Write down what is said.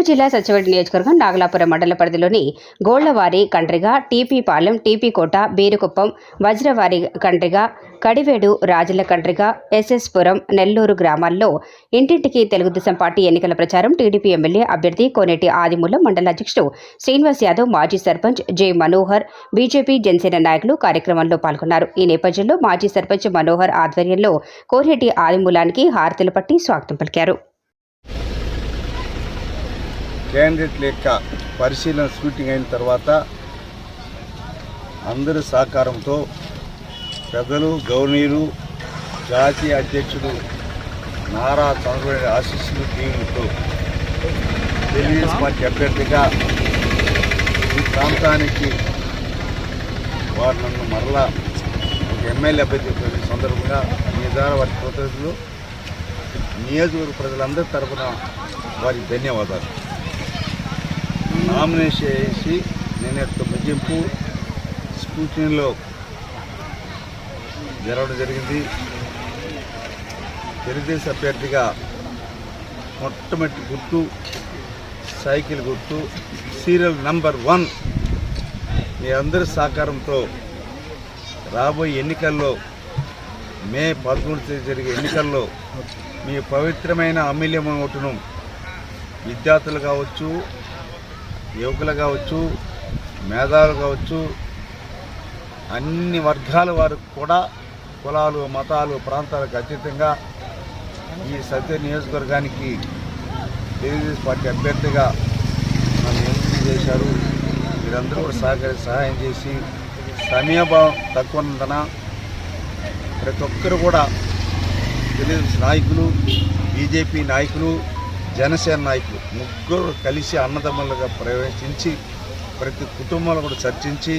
కడప జిల్లా సచివాడి నియోజకవర్గం నాగలాపురం మండల పరిధిలోని గోళ్ళవారి కండ్రిగా టీపీపాలెం టీపీకోట బీరుకుప్పం వజ్రవారి కండ్రిగ కడివేడు రాజుల కండ్రిగ ఎస్ఎస్పురం నెల్లూరు గ్రామాల్లో ఇంటింటికి తెలుగుదేశం పార్టీ ఎన్నికల ప్రచారం టీడీపీ ఎమ్మెల్యే అభ్యర్థి కోనేటి ఆదిమూలం మండల అధ్యక్షుడు శ్రీనివాస్ యాదవ్ మాజీ సర్పంచ్ జె మనోహర్ బీజేపీ జనసేన నాయకులు కార్యక్రమంలో పాల్గొన్నారు. ఈ నేపథ్యంలో మాజీ సర్పంచ్ మనోహర్ ఆధ్వర్యంలో కోనేటి ఆదిమూలానికి హారతులు పట్టి స్వాగతం పలికారు. క్యాండిడేట్ల యొక్క పరిశీలన షూటింగ్ అయిన తర్వాత అందరి సహకారంతో పెద్దలు గౌరవనీయులు జాతీయ అధ్యక్షుడు నారా చంద్రబాబు ఆశీస్సులు దీవులతో తెలుగుదేశం పార్టీ అభ్యర్థిగా ఈ ప్రాంతానికి వారు నన్ను మరలా ఒక ఎమ్మెల్యే అభ్యర్థి సందర్భంగా మీ ద్వారా వారి కృతజ్ఞతలు. నియోజకవర్గ ప్రజలందరి తరఫున వారికి ధన్యవాదాలు. నామినేషన్ వేసి నేను యొక్క ముగింపు స్కూటీలో జరగడం జరిగింది. తెలుగుదేశం అభ్యర్థిగా మొట్టమొదటి గుర్తు సైకిల్ గుర్తు సీరియల్ నంబర్ వన్ మీ అందరి సహకారంతో రాబోయే ఎన్నికల్లో మే పదకొండు తేదీ జరిగే ఎన్నికల్లో మీ పవిత్రమైన అమూల్యమైన ఓటును విద్యార్థులు కావచ్చు యువకులు కావచ్చు మేధావులు కావచ్చు అన్ని వర్గాల వారు కూడా కులాలు మతాలు ప్రాంతాలకు అతీతంగా ఈ సత్య నియోజకవర్గానికి తెలుగుదేశం పార్టీ అభ్యర్థిగా నన్ను ఎంపిక చేశారు. మీరందరూ కూడా సహకరి సహాయం చేసి సమయభావం తక్కువ ఉన్నందున ప్రతి ఒక్కరు కూడా తెలుగుదేశం నాయకులు బీజేపీ నాయకులు జనసేన నాయకులు ముగ్గురు కలిసి అన్నదమ్ములుగా ప్రవేశించి ప్రతి కుటుంబంలో కూడా చర్చించి